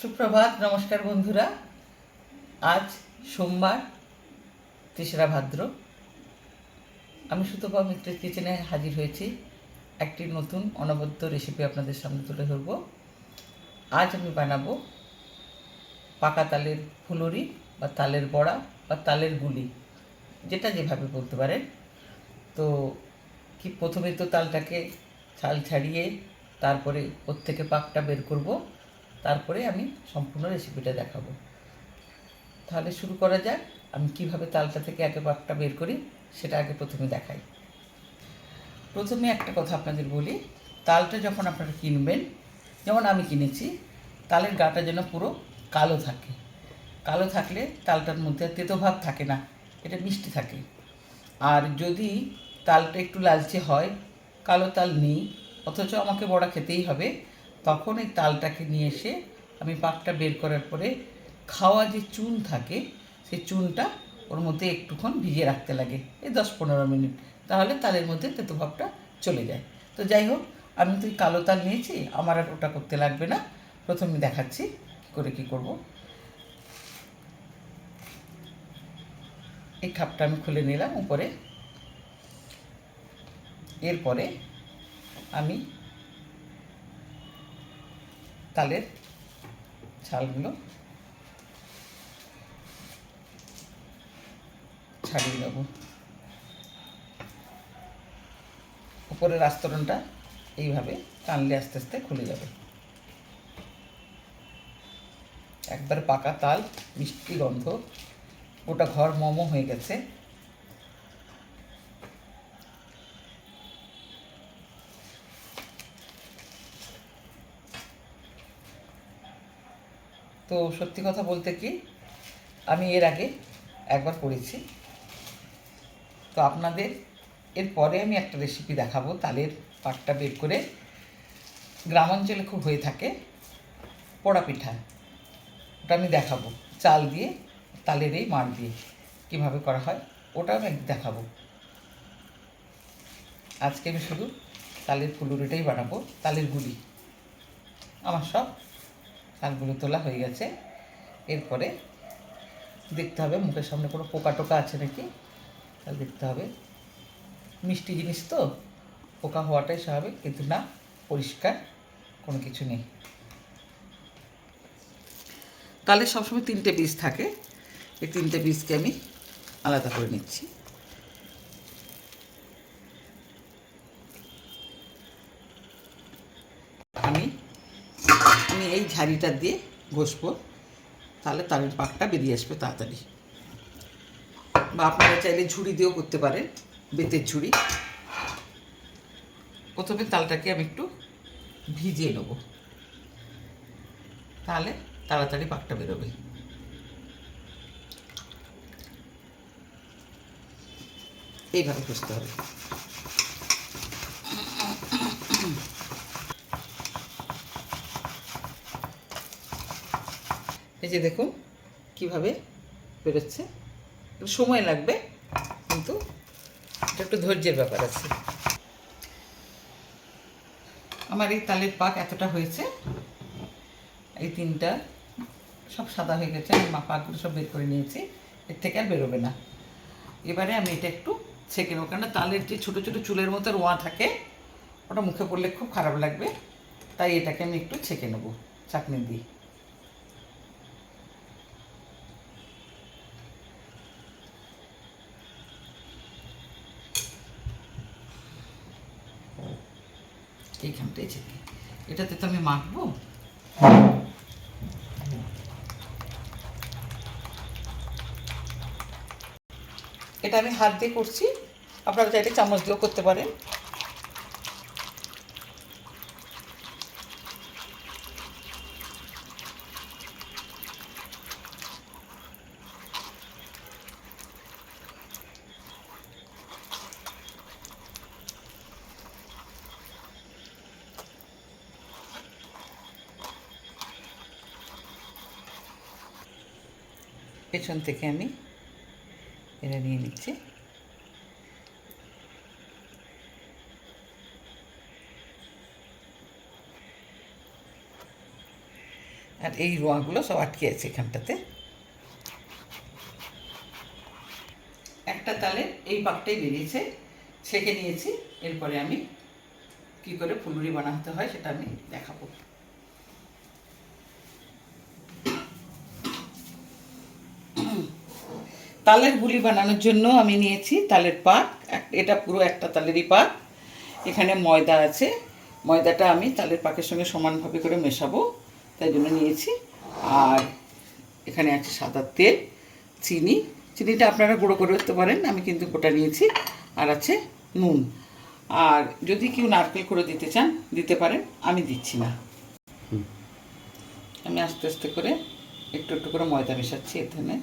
সুপ্রভাত, নমস্কার বন্ধুরা। আজ সোমবার, তেসরা ভাদ্র। আমি সুতপা মিত্রের কিচেনে হাজির হয়েছি। একটি নতুন অনবদ্য রেসিপি আপনাদের সামনে তুলে ধরব। আজ আমি বানাবো পাকা তালের ফুলরি বা তালের বড়া বা তালের গুলি, যেটা যেভাবে বলতে পারেন। তো কি প্রথমে তো তালটাকে ছাল ছাড়িয়ে তারপরে ওর থেকে পাকটা বের করব। তারপরে আমি সম্পূর্ণ রেসিপিটা দেখাবো। তাহলে শুরু করা যাক। আমি কীভাবে তালটা থেকে একে পাকটা বের করি, সেটা আগে প্রথমে দেখাই। প্রথমে একটা কথা আপনাদের বলি, তালটা যখন আপনারা কিনবেন, যেমন আমি কিনেছি, তালের গাটা যেন পুরো কালো থাকে। কালো থাকলে তালটার মধ্যে তেতো ভাব থাকে না, এটা মিষ্টি থাকে। আর যদি তালটা একটু লালচে হয়, কালো তাল নেই, অথচ আমাকে বড়া খেতেই হবে তখন এই তালটাকে নিয়ে এসে আমি পাকটা বের করার পরে খাওয়া যে চুন থাকে সেই চুনটা ওর মধ্যে একটুক্ষণ ভিজিয়ে রাখতে লাগে, এই দশ পনেরো মিনিট। তাহলে তালের মধ্যে তেতো ভাবটা চলে যায়। তো যাই হোক, আমি তো এই কালো তাল নিয়েছি, আমার আর ওটা করতে লাগবে না। প্রথমে দেখাচ্ছি কী করে কী করব। এই খাপটা আমি খুলে নিলাম উপরে। এরপরে আমি তালের ছালগুলো ছাড়িয়ে নেব। উপরের আস্তরণটা এইভাবে টানলে আস্তে আস্তে খুলে যাবে। একবার পাকা তাল, মিষ্টি গন্ধ, গোটা ঘর মোমো হয়ে গেছে। তো সত্যি কথা বলতে কি, আমি এর আগে একবার করেছি। তো আপনাদের এরপরে আমি একটা রেসিপি দেখাবো, তালের পাটটা বের করে। গ্রামাঞ্চলে খুব হয়ে থাকে পোড়া পিঠা। ওটা আমি দেখাবো, চাল দিয়ে, তালের এই মাড় দিয়ে কীভাবে করা হয় ওটা আমি দেখাবো। আজকে আমি শুধু তালের ফুলুরিটাই বানাবো, তালের গুলি আমার সব শাকগুলো তোলা হয়ে গেছে। এরপরে দেখতে হবে মুখের সামনে কোনো পোকা টোকা আছে নাকি? তাহলে দেখতে হবে। মিষ্টি জিনিস তো, পোকা হওয়াটাই স্বাভাবিক, কিন্তু না, পরিষ্কার কোনো কিছু নেই। তাহলে সবসময় তিনটে বীজ থাকে। এই তিনটে বীজকে আমি আলাদা করে নিচ্ছি আমি আমি এই ঝাড়িটা দিয়ে ঘষবো। তাহলে তালের পাকটা বেরিয়ে আসবে তাড়াতাড়ি। বা আপনারা চাইলে ঝুড়ি দিয়েও করতে পারেন, বেতের ঝুড়ি। প্রথমে তালটাকে আমি একটু ভিজিয়ে নেব। তাহলে তাড়াতাড়ি পাকটা বেরোবে। এইভাবে ঘষতে হবে। এই যে দেখুন, কীভাবে বেরোচ্ছে। সময় লাগবে, কিন্তু এটা একটু ধৈর্যের ব্যাপার আছে। আমার এই তালের পাক এতটা হয়েছে, এই তিনটা সব সাদা হয়ে গেছে, আমি মা পাকগুলো সব বের করে নিয়েছি, এর থেকে আর বেরোবে না। এবারে আমি এটা একটু ছেঁকে নেব, কেননা তালের যে ছোটো ছোটো চুলের মতো রোঁয়া থাকে, ওটা মুখে পড়লে খুব খারাপ লাগবে, তাই এটাকে আমি একটু ছেঁকে নেব, চাটনি দিয়ে। এইখানটাই ছেঁকে। এটাতে তো আমি মাখবো। এটা আমি হাত দিয়ে করছি। আপনারা চাইলে চামচ দিয়েও করতে পারেন। পেছন থেকে আমি এটা নিয়ে নিচ্ছি। আর এই রোয়াগুলো সব আটকে আছে এখানটাতে। একটা তালে এই পাকটাই বেরিয়েছে, ছেঁকে নিয়েছি, এরপরে আমি কি করে ফুলুরি বানাতে হয় সেটা আমি দেখাবো। তালের গুলি বানানোর জন্য আমি নিয়েছি তালের পাক। এক- এটা পুরো একটা তালেরই পাক। এখানে ময়দা আছে। ময়দাটা আমি তালের পাকের সঙ্গে সমানভাবে করে মেশাবো। তাই জন্য নিয়েছি। আর এখানে আছে সাদা তেল চিনি। চিনিটা আপনারা গুঁড়ো করে দিতে পারেন। আমি কিন্তু গোটা নিয়েছি। আর আছে নুন। আর যদি কেউ নারকেল করে দিতে চান দিতে পারেন। আমি দিচ্ছি না। আমি আস্তে আস্তে করে একটু একটু করে ময়দা মেশাচ্ছি এখানে।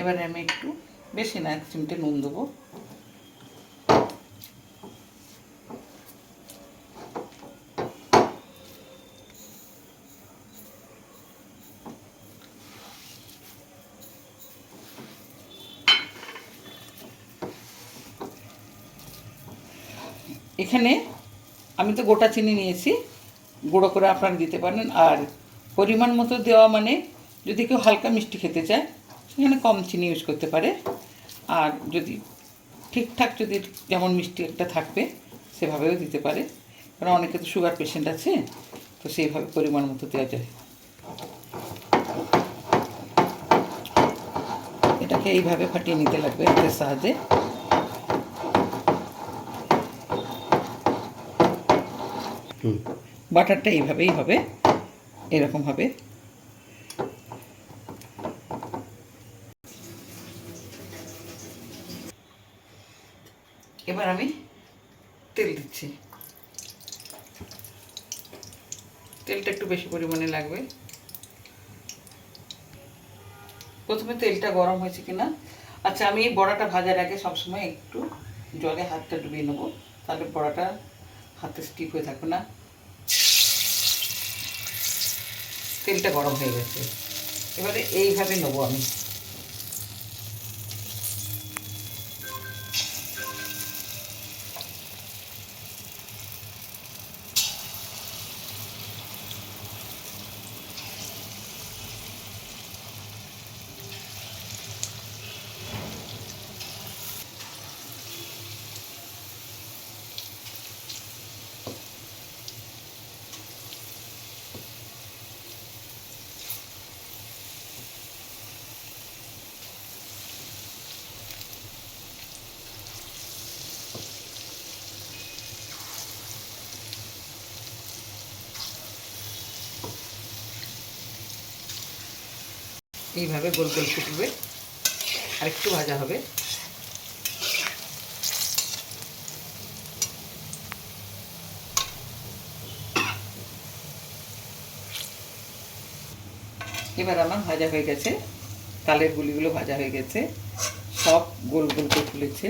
এবারে আমি একটু বেশি না, এক চিমটে নুন দেবো। এখানে আমি তো গোটা চিনি নিয়েছি, গুঁড়ো করে আপনারা দিতে পারেন। আর পরিমাণ মতো দেওয়া মানে যদি কেউ হালকা মিষ্টি খেতে চায় সেখানে কম চিনি ইউজ করতে পারে। আর যদি ঠিকঠাক যদি যেমন মিষ্টি একটা থাকবে সেভাবেও দিতে পারে। কারণ অনেকে তো সুগার পেশেন্ট আছে তো সেইভাবে পরিমাণ মতো দেওয়া যায়। এটাকে এইভাবে ফাটিয়ে নিতে লাগবে হাতের সাহায্যে। বাটারটা এইভাবেই হবে এরকম হবে। এবার আমি তেল দিচ্ছি। তেলটা একটু বেশি পরিমাণে লাগবে। প্রথমে তেলটা গরম হয়েছে কিনা? আচ্ছা আমি বড়াটা ভাজার আগে সবসময় একটু জলে হাতটা ডুবিয়ে নেব। তাহলে বড়াটা হাতে স্টিপ হয়ে থাকবে না। তেলটা গরম হয়ে গেছে। এবারে এইভাবে নেব আমি। এইভাবে গোল গোল ফুটবে। আর একটু ভাজা হবে। এবার আমার ভাজা হয়ে গেছে। তালের গুলিগুলো ভাজা হয়ে গেছে। সব গোল গোল করে ফুলেছে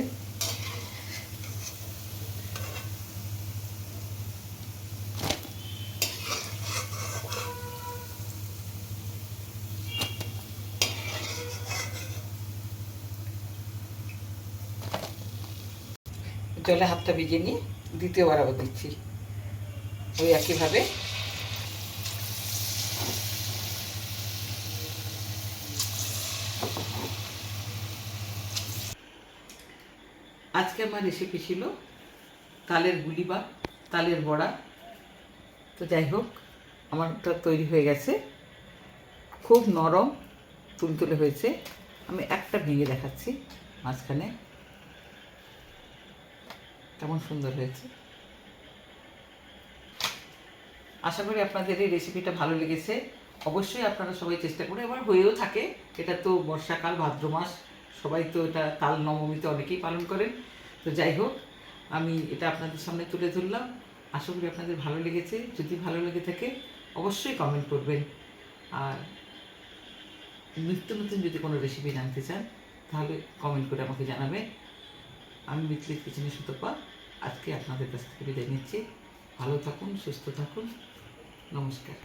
জলে হাতটা ভিজে নিয়ে দ্বিতীয়বার আবার দিচ্ছি। ওই একইভাবে। আজকে আমার রেসিপি ছিল তালের গুলি বা তালের বড়া। তো যাই হোক, আমারটা তৈরি হয়ে গেছে। খুব নরম, তুলতুলে হয়েছে। আমি একটা ভেঙে দেখাচ্ছি মাঝখানে। কেমন সুন্দর হয়েছে। আশা করি আপনাদের এই রেসিপিটা ভালো লেগেছে। অবশ্যই আপনারা সবাই চেষ্টা করে এবার হয়েও থাকে। এটা তো বর্ষাকাল, ভাদ্র মাস, সবাই তো এটা তাল নবমীতে অনেকেই পালন করেন। তো যাই হোক, আমি এটা আপনাদের সামনে তুলে ধরলাম। আশা করি আপনাদের ভালো লেগেছে। যদি ভালো লেগে থাকে, অবশ্যই কমেন্ট করবেন। আর নিত্য নতুন যদি কোনো রেসিপি জানতে চান, তাহলে কমেন্ট করে আমাকে জানাবেন। আমি মিত্রির পিছনে সুতপা আজকে আপনাদের কাছ থেকে বিদায় নিচ্ছি। ভালো থাকুন, সুস্থ থাকুন। নমস্কার।